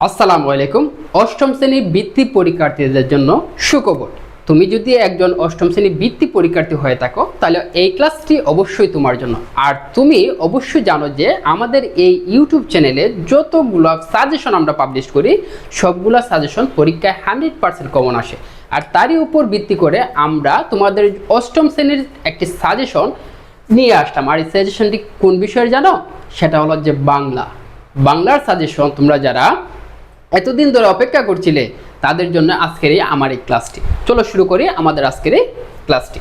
আসসালামু আলাইকুম। অষ্টম শ্রেণি বৃত্তি পরীক্ষার্থীদের জন্য সুখবর। তুমি যদি একজন অষ্টম শ্রেণি বৃত্তি পরীক্ষার্থী হয়ে থাকো, তাহলে এই ক্লাসটি অবশ্যই তোমার জন্য। আর তুমি অবশ্যই জানো যে আমাদের এই ইউটিউব চ্যানেলে যতগুলো সাজেশন আমরা পাবলিশ করি, সবগুলো সাজেশন পরীক্ষায় হান্ড্রেড পার্সেন্ট কমন আসে। আর তারই উপর ভিত্তি করে আমরা তোমাদের অষ্টম শ্রেণির একটি সাজেশন নিয়ে আসলাম। আর এই সাজেশনটি কোন বিষয়ে জানো? সেটা হলো যে বাংলা। বাংলার সাজেশন তোমরা যারা এতদিন ধরে অপেক্ষা করছিলে, তাদের জন্য আজকের এই আমার এই ক্লাসটি চলো শুরু করি আমাদের আজকের এই ক্লাসটি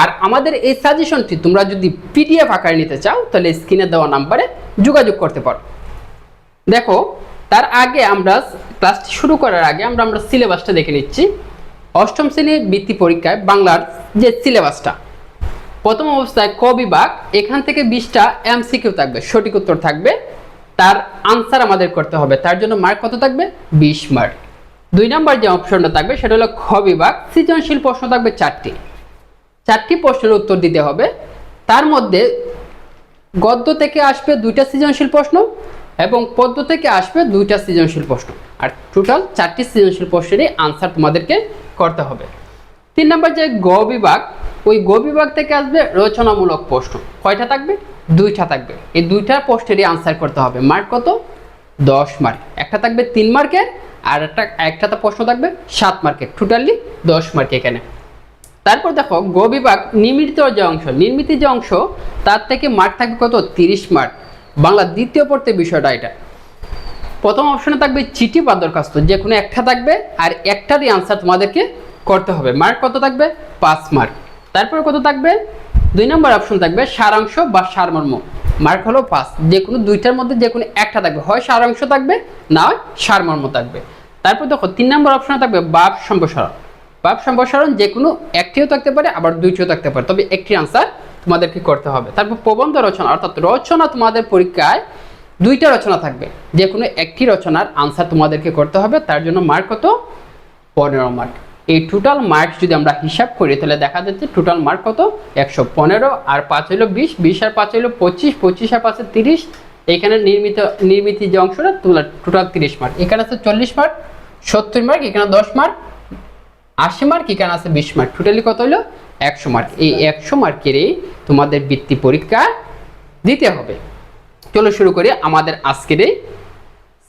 আর আমাদের এই সাজেশনটি তোমরা যদি পিডিএফ আকারে নিতে চাও, তাহলে স্ক্রিনে দেওয়া নাম্বারে যোগাযোগ করতে পারো। দেখো, তার আগে আমরা ক্লাসটি শুরু করার আগে আমরা আমরা সিলেবাসটা দেখে নিচ্ছি। অষ্টম শ্রেণির বৃত্তি পরীক্ষায় বাংলার যে সিলেবাসটা প্রথম অবস্থায় ক বিভাগ, এখান থেকে বিশটা এমসিকিউ থাকবে, সঠিক উত্তর থাকবে তার আনসার আমাদের করতে হবে। তার জন্য মার্ক কত থাকবে? বিশ মার্ক দুই নম্বর যে অপশনটা থাকবে, সেটা হলো খ বিভাগ। সৃজনশীল প্রশ্ন থাকবে চারটি। চারটি প্রশ্নের উত্তর দিতে হবে। তার মধ্যে গদ্য থেকে আসবে দুইটা সৃজনশীল প্রশ্ন এবং পদ্য থেকে আসবে দুইটা সৃজনশীল প্রশ্ন। আর টোটাল চারটি সৃজনশীল প্রশ্নেরই আনসার তোমাদেরকে করতে হবে। তিন নম্বর যে গ বিভাগ, ওই গ বিভাগ থেকে আসবে রচনামূলক প্রশ্ন। কয়টা থাকবে? দুইটা থাকবে। এই দুইটা প্রশ্নেরই আনসার করতে হবে। মার্ক কত? দশ মার্ক একটা থাকবে তিন মার্কের আর একটা একটাতে প্রশ্ন থাকবে সাত মার্কের টোটালি দশ মার্ক এখানে। তারপর দেখো, গ বিভাগ নির্মিত যে অংশ, নির্মিত যে অংশ, তার থেকে মার্ক থাকবে কত? তিরিশ মার্ক বাংলা দ্বিতীয় পড়তে বিষয়টা এটা। প্রথম অপশনে থাকবে চিঠি বা দরখাস্ত যে কোনো একটা থাকবে, আর একটারই আনসার তোমাদেরকে করতে হবে। মার্ক কত থাকবে? পাঁচ মার্ক তারপরে কত থাকবে? দুই নম্বর অপশন থাকবে সারাংশ বা সারমর্ম। মার্ক হলো পাঁচ যে কোনো দুইটার মধ্যে যে কোনো একটা থাকবে। হয় সারাংশ থাকবে, না হয় সারমর্ম থাকবে। তারপর দেখো, তিন নম্বর অপশনে থাকবে বাপ সম্প্রসারণ। বাপ সম্প্রসারণ যে কোনো একটিও থাকতে পারে, আবার দুইটিও থাকতে পারে। তবে একটি আনসার তোমাদেরকে করতে হবে। তারপর প্রবন্ধ রচনা, অর্থাৎ রচনা তোমাদের পরীক্ষায় দুইটা রচনা থাকবে। যে কোনো একটি রচনার আনসার তোমাদেরকে করতে হবে। তার জন্য মার্ক কত? পনেরো মার্ক এই টোটাল মার্কস যদি আমরা হিসাব করি, তাহলে দেখা যাচ্ছে টোটাল মার্ক কত? একশো পনেরো, আর পাঁচ হইল বিশ বিশ আর পাঁচ হইল পঁচিশ পঁচিশ আর পাঁচে তিরিশ। এখানে নির্মিত নির্মিত যে অংশটা তোলা টোটাল তিরিশ মার্ক এখানে আছে চল্লিশ মার্ক সত্তর মার্ক এখানে দশ মার্ক আশি মার্ক এখানে আছে বিশ মার্ক টোটালি কত হলো একশো মার্ক এই একশো মার্কেরই তোমাদের বৃত্তি পরীক্ষা দিতে হবে। চলো শুরু করি আমাদের আজকের এই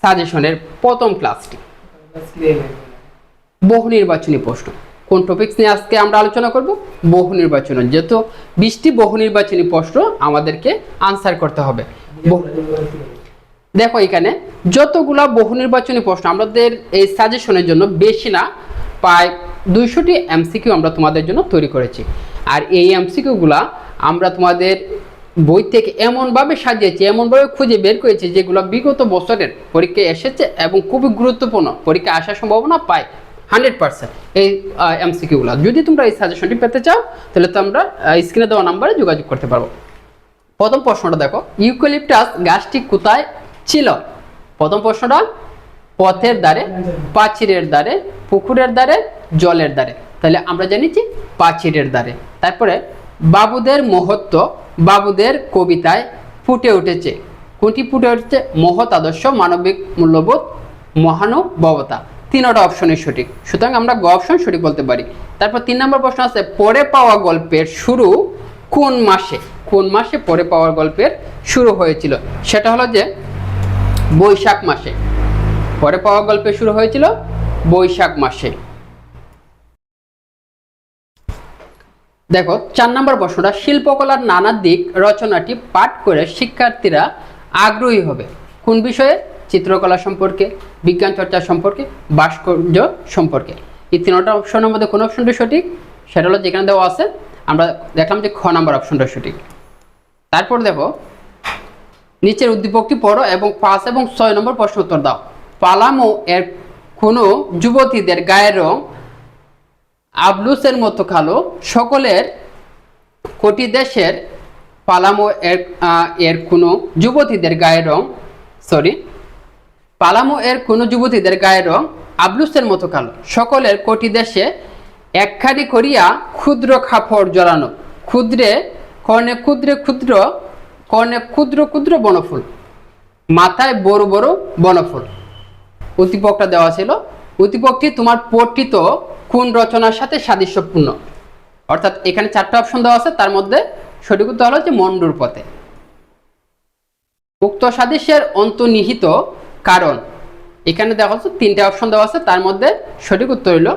সাজেশনের প্রথম ক্লাসটি বহু নির্বাচনী প্রশ্ন। কোন টপিকস নিয়ে আজকে আমরা আলোচনা করব? বহু নির্বাচন। যেহেতু বিশটি বহু নির্বাচনী প্রশ্ন আমাদেরকে আনসার করতে হবে। দেখো এখানে, যতগুলা বহু নির্বাচনী প্রশ্ন আমাদের এই সাজেশনের জন্য বেশি না, প্রায় দুইশোটি এমসিকিউ আমরা তোমাদের জন্য তৈরি করেছি। আর এই এমসিকিউগুলা আমরা তোমাদের বই থেকে এমনভাবে সাজিয়েছি, এমনভাবে খুঁজে বের করেছি যেগুলো বিগত বছরের পরীক্ষায় এসেছে এবং খুবই গুরুত্বপূর্ণ। পরীক্ষায় আসার সম্ভাবনা পায়। হান্ড্রেড পার্সেন্ট এই এমসিকিউগুলো। যদি তোমরা এই সাজেশনটি পেতে চাও, তাহলে তোমরা স্ক্রিনে দেওয়া নাম্বারে যোগাযোগ করতে পারব প্রথম প্রশ্নটা দেখো, ইউক্যালিপটাস গাছটি কোথায় ছিল? প্রথম প্রশ্নটা, পথের দ্বারে প্রাচীরের দ্বারে, পুকুরের দ্বারে, জলের দ্বারে। তাহলে আমরা জানি যে প্রাচীরের দ্বারে। তারপরে, বাবুদের মহত্ব, বাবুদের কবিতায় ফুটে উঠেছে। কোনটি ফুটে উঠেছে? মহৎ আদর্শ মানবিক মূল্যবোধ মহানুভবতা। তিনটা অপশনই সঠিক। সুতরাং আমরা গ অপশন সঠিক বলতে পারি। তারপর তিন নম্বর প্রশ্ন আছে, পরে পাওয়া গল্পের শুরু কোন মাসে? কোন মাসে পরে পাওয়ার গল্পের শুরু হয়েছিল? সেটা হলো যে, বৈশাখ মাসে। পরে পাওয়া গল্পের শুরু হয়েছিল বৈশাখ মাসে। দেখো, চার নম্বর প্রশ্নটা, শিল্পকলার নানা দিক রচনাটি পাঠ করে শিক্ষার্থীরা আগ্রহী হবে। কোন বিষয়ে? চিত্রকলা সম্পর্কে। বিজ্ঞান চর্চা সম্পর্কে, ভাস্কর্য সম্পর্কে। এই তিনটা অপশনের মধ্যে কোন অপশনটা সঠিক? সেটা হলো যেখানে দেওয়া আছে, আমরা দেখলাম যে খ নাম্বার অপশনটা সঠিক। তারপর দেখো নিচের উদ্দীপকটি পড়ো এবং পাঁচ এবং ছয় নম্বর প্রশ্ন উত্তর দাও। পালামো এর কোনো যুবতীদের গায়ের রং আবলুসের মতো কালো, সকলের কোটি দেশের পালামো এর এর কোনো যুবতীদের গায়ের রং সরি পালামো এর কোনো যুবতীদের গায়ের রং আবলুসের মতো কালো। সকলের কোটি দেশে একখানি করিয়া ক্ষুদ্র খাপড় জড়ানো। ক্ষুদ্রে, কর্ণে ক্ষুদ্রে ক্ষুদ্র, কর্ণে ক্ষুদ্র ক্ষুদ্র বনফুল। মাথায় বড় বড় বনফুল। উদ্দীপকটা দেওয়া ছিল, উদ্দীপকটি তোমার পঠিত কোন রচনার সাথে সাদৃশ্যপূর্ণ? অর্থাৎ এখানে চারটা অপশন দেওয়া আছে, তার মধ্যে সঠিক উত্তর হলো যে মন্ডুর পথে। উক্ত সাদৃশ্যের অন্তর্নিহিত কারণ এখানে দেখা যাচ্ছে তিনটে অপশন দেওয়া আছে, তার মধ্যে সঠিক উত্তর হলো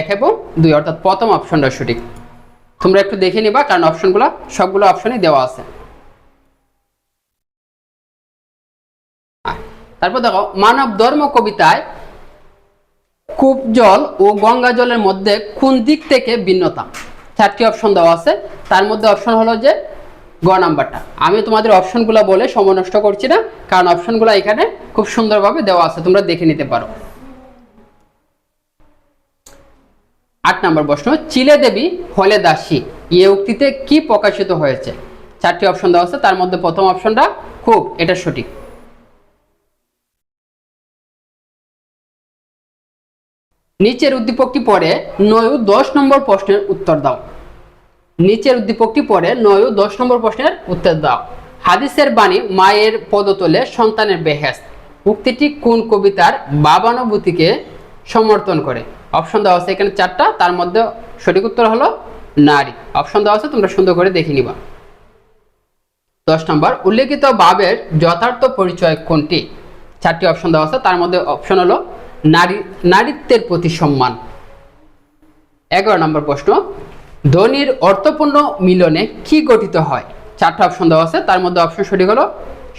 এক এবং দুই, অর্থাৎ প্রথম অপশনটা সঠিক। তোমরা একটু দেখে নিবা, কারণ অপশনগুলো সবগুলো অপশনই দেওয়া আছে। তারপর দেখো, মানব ধর্ম কবিতায় কূপ জল ও গঙ্গা জলের মধ্যে কোন দিক থেকে ভিন্নতা? চারটি অপশন দেওয়া আছে। তার মধ্যে অপশন হলো যে গ নাম্বারটা। আমি তোমাদের অপশনগুলো বলে সময় নষ্ট করছি না, কারণ অপশনগুলো এখানে খুব সুন্দরভাবে দেওয়া আছে, তোমরা দেখে নিতে পারো। আট নম্বর প্রশ্ন, চিলে দেবী হলে দাসী ইয়ে উক্তিতে কি প্রকাশিত হয়েছে? চারটি অপশন দেওয়া আছে, তার মধ্যে প্রথম অপশনটা খুব, এটা সঠিক। নিচের উদ্দীপকটি পরে নয় দশ নম্বর প্রশ্নের উত্তর দাও। নিচের উদ্দীপকটি পরে নয় ও দশ নম্বর প্রশ্নের উত্তর দাও। হাদিসের বাণী মায়ের পদতলে সন্তানের বেহেস উক্তিটি কোন কবিতার বাবানুভূতিকে সমর্থন করে? অপশন দেওয়া আছে এখানে চারটা, তার মধ্যে সঠিক উত্তর হলো নারী। অপশন দেওয়া আছে, তোমরা সুন্দর করে দেখে নিবা। দশ নম্বর, উল্লেখিত বাবের যথার্থ পরিচয় কোনটি? চারটি অপশন দেওয়া আছে, তার মধ্যে অপশন হলো নারী, নারীত্বের প্রতি সম্মান। এগারো নম্বর প্রশ্ন ধ্বনির অর্থপূর্ণ মিলনে কি গঠিত হয়? চারটা অপশন দেওয়া আছে, তার মধ্যে অপশন সঠিক হলো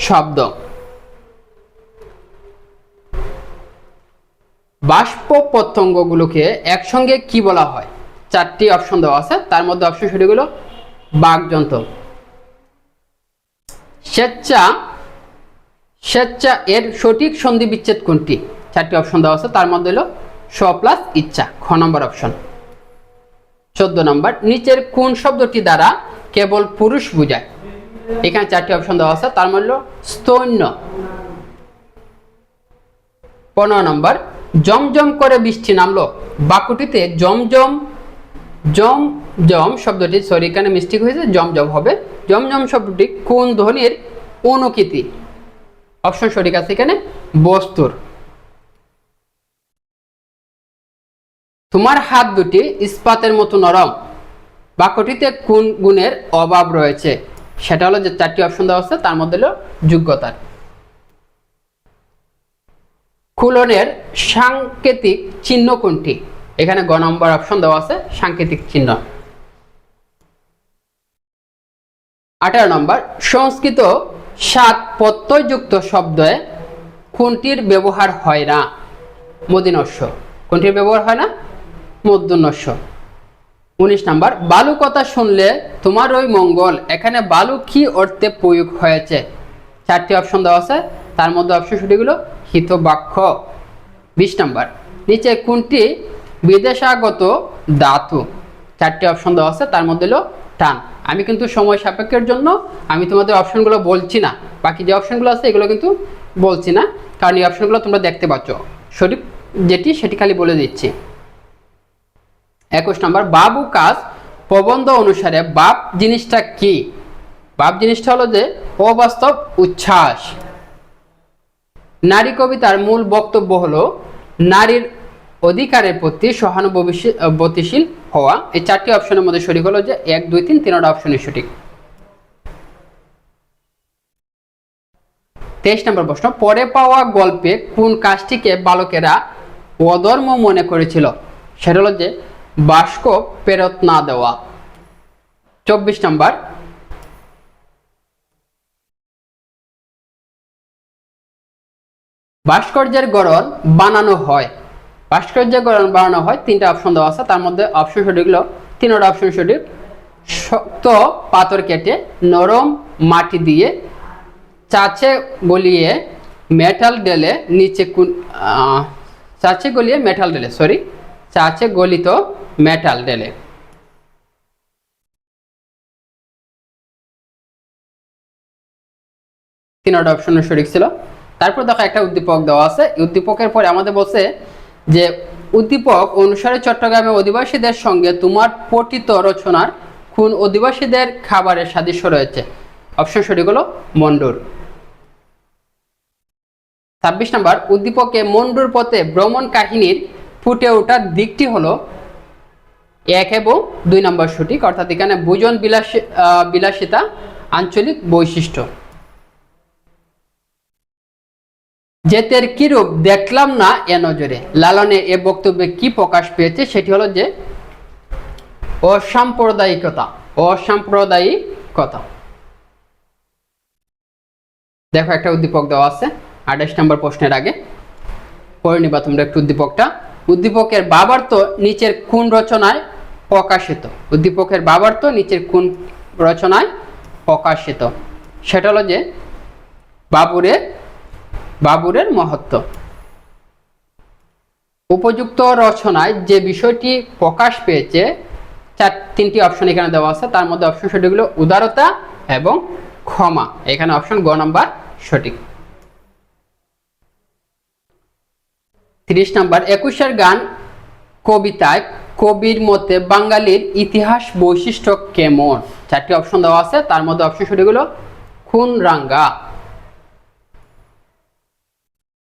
শব্দ। বাষ্প প্রত্যঙ্গগুলোকে একসঙ্গে কি বলা হয়? চারটি অপশন দেওয়া আছে, তার মধ্যে অপশন সঠিক হলো বাকযন্ত্র স্বেচ্ছা স্বেচ্ছা এর সঠিক সন্ধি বিচ্ছেদ কোনটি? চারটি অপশন দেওয়া আছে, তার মধ্যে হলো স প্লাস ইচ্ছা, খ নম্বর অপশন চোদ্দ নম্বর, নিচের কোন শব্দটি দ্বারা কেবল পুরুষ বোঝায়? এখানে চারটি অপশন দেওয়া আছে, তার মূল্য স্তন্য। পনেরো নম্বর, জমজম করে বৃষ্টি নামলো। বাক্যটিতে জমজম জম জম শব্দটি সরি এখানে মিস্টেক হয়েছে, জমজম হবে। জমজম শব্দটি কোন ধ্বনির অনুকৃতি? অপশন সঠিক আছে এখানে, বস্তুর। তোমার হাত দুটি ইস্পাতের মতো নরম। বাক্যটিতে কোন গুণের অভাব রয়েছে? সেটা হলো যে চারটি অপশন দেওয়া আছে, তার মধ্যে হলো যোগ্যতার। খুলনের সাংকেতিক চিহ্ন কোনটি? এখানে গ নম্বর অপশন দেওয়া আছে, সাংকেতিক চিহ্ন। আঠারো নম্বর, সংস্কৃত সাত প্রত্যয়যুক্ত শব্দে কোনটির ব্যবহার হয় না? মদিনস্য। কোনটির ব্যবহার হয় না? মধ্যনস্য উনিশ নাম্বার, বালু কথা শুনলে তোমার ওই মঙ্গল, এখানে বালু কি অর্থে প্রয়োগ হয়েছে? চারটি অপশন দেওয়া আছে, তার মধ্যে অপশন সঠিকগুলো হিত বাক্য বিশ নাম্বার, নিচে কোনটি বিদেশাগত ধাতু? চারটি অপশন দেওয়া আছে, তার মধ্যে হলো টান। আমি কিন্তু সময় সাপেক্ষের জন্য আমি তোমাদের অপশনগুলো বলছি না। বাকি যে অপশনগুলো আছে, এগুলো কিন্তু বলছি না। কারণ এই অপশনগুলো তোমরা দেখতে পাচ্ছ। সঠিক যেটি, সেটি খালি বলে দিচ্ছি। একুশ নম্বর, বাবু কাজ প্রবন্ধ অনুসারে বাপ জিনিসটা কি? বাপ জিনিসটা হলো যে অবাস্তব উচ্ছ্বাস। নারী কবিতার মূল বক্তব্য হলো, নারীর অধিকারের প্রতি সহানুভূতিশীল হওয়া। এই চারটি অপশনের মধ্যে সঠিক হলো যে এক, দুই, তিন, তিনটা অপশনই সঠিক। তেইশ নম্বর প্রশ্ন, পরে পাওয়া গল্পে কোন কাজটিকে বালকেরা অধর্ম মনে করেছিল? সেটা হলো যে বাস্ক ফেরত না দেওয়া। চব্বিশ নম্বর। ভাস্কর্যের গড়ন বানানো হয়। ভাস্কর্যের গড়ন বানানো হয়, তিনটা অপশন দেওয়া আছে। তার মধ্যে অপশন সঠিক হলো, তিনটা অপশন সঠিক। শক্ত পাথর কেটে নরম মাটি দিয়ে চাচে গলিয়ে মেটাল ডেলে নিচে চাচে গলিয়ে মেটাল ডেলে সরি চাচে গলিত মেটাল ডেলে তিনটা অপশনের সঠিক ছিল। তারপর দেখো একটা উদ্দীপক দেওয়া আছে। উদ্দীপকের পরে আমাদের বলছে যে, উদ্দীপক অনুসারে চট্টগ্রামে অধিবাসীদের সঙ্গে তোমার পঠিত রচনার কোন অধিবাসীদের খাবারের সাদৃশ্য রয়েছে? অপশন সঠিক হলো মন্ডুর ছাব্বিশ নাম্বার, উদ্দীপকে মন্ডুর পথে ভ্রমণ কাহিনীর ফুটে ওঠার দিকটি হলো এক এবং দুই নম্বর সঠিক, অর্থাৎ এখানে ভোজন বিলাস বিলাসিতা আঞ্চলিক বৈশিষ্ট্য। জেতের কিরূপ দেখলাম না এ নজরে লালনের এ বক্তব্যে কি প্রকাশ পেয়েছে সেটি হলো যে, অসাম্প্রদায়িকতা অসাম্প্রদায়িকতা। দেখো একটা উদ্দীপক দেওয়া আছে, আঠাশ নম্বর প্রশ্নের আগে। পড়ে নিবা তোমরা একটু উদ্দীপকটা। উদ্দীপকের বাবার তো নিচের কোন রচনায় প্রকাশিত। উদ্দীপকের বাবার্ত নিচের কোন রচনায় প্রকাশিত? সেটা হলো যে বাবুরের বাবুরের মহত্ব। উপযুক্ত রচনায় যে বিষয়টি প্রকাশ পেয়েছে, চার, তিনটি অপশন এখানে দেওয়া আছে। তার মধ্যে অপশন সঠিকগুলো উদারতা এবং ক্ষমা। এখানে অপশন গ নাম্বার সঠিক। তিরিশ নাম্বার, একুশের গান কবিতায় কবির মতে বাঙালির ইতিহাস বৈশিষ্ট্য কেমন? চারটি অপশন দেওয়া আছে, তার মধ্যে অপশন সঠিকগুলো খুন রাঙ্গা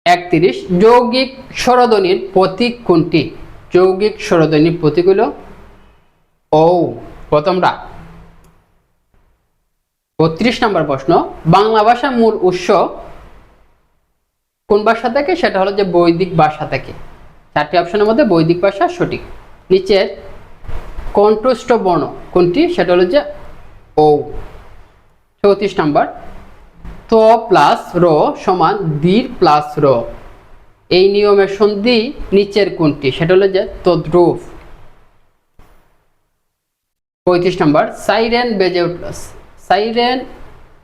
একত্রিশ, যৌগিক স্বরধ্বনির প্রতীক কোনটি? যৌগিক স্বরধ্বনির প্রতীক হলো ও প্রথমটা। বত্রিশ নম্বর প্রশ্ন, বাংলা ভাষার মূল উৎস কোন ভাষা থেকে? সেটা হলো যে বৈদিক ভাষা থেকে। চারটি অপশনের মধ্যে বৈদিক ভাষা সঠিক। নিচের কণ্ঠস্থ বর্ণ কোনটি? সেটা হলো যে ও চৌত্রিশ নম্বর। ত প্লাস র সমান দীর প্লাস র। এই নিয়মের সন্ধি নিচের কোনটি? সেটা হলো যে তদ্রুপ। পঁয়ত্রিশ নম্বর। সাইরেন বেজে উঠল। সাইরেন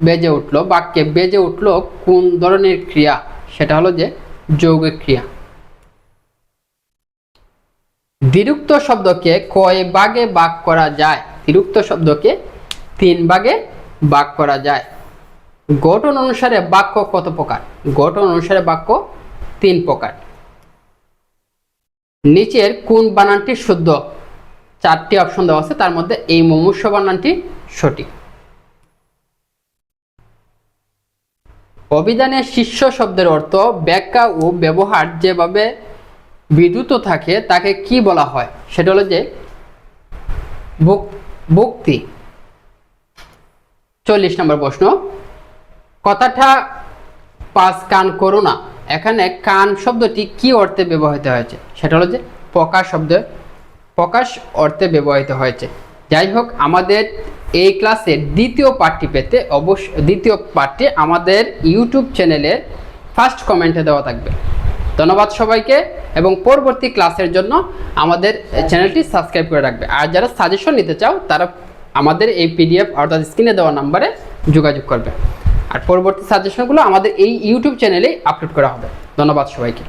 বেজে উঠল। বাক্যে বেজে উঠল কোন ধরনের ক্রিয়া? সেটা হলো যে যৌগিক ক্রিয়া। দ্বিরুক্ত শব্দকে কয় ভাগে ভাগ করা যায়? দ্বিরুক্ত শব্দকে তিন ভাগে ভাগ করা যায়। গঠন অনুসারে বাক্য কত প্রকার? গঠন অনুসারে বাক্য তিন প্রকার। নিচের কোন বানানটি শুদ্ধ? চারটি অপশন দেওয়া আছে, তার মধ্যে এই মুমূর্ষ বানানটি সঠিক। অভিধানের শীর্ষ শব্দের অর্থ ব্যাখ্যা ও ব্যবহার যেভাবে বিদ্যুত থাকে, তাকে কি বলা হয়? সেটা হলো যে ভুক- ভুক্তি। চল্লিশ নম্বর প্রশ্ন। কথাটা পাঁচ কান করো না। এখানে কান শব্দটি কি অর্থে ব্যবহৃত হয়েছে? সেটা হলো যে প্রকাশ শব্দ। প্রকাশ অর্থে ব্যবহৃত হয়েছে। যাই হোক, আমাদের এই ক্লাসের দ্বিতীয় পাঠটি পেতে অবশ্য, দ্বিতীয় পাঠটি আমাদের ইউটিউব চ্যানেলের ফার্স্ট কমেন্টে দেওয়া থাকবে। ধন্যবাদ সবাইকে। এবং পরবর্তী ক্লাসের জন্য আমাদের চ্যানেলটি সাবস্ক্রাইব করে রাখবে। আর যারা সাজেশন নিতে চাও, তারা আমাদের এই পিডিএফ অর্থাৎ স্ক্রিনে দেওয়া নাম্বারে যোগাযোগ করবে। আর পরবর্তী সাজেশনগুলো আমাদের এই ইউটিউব চ্যানেলেই আপলোড করা হবে। ধন্যবাদ সবাইকে।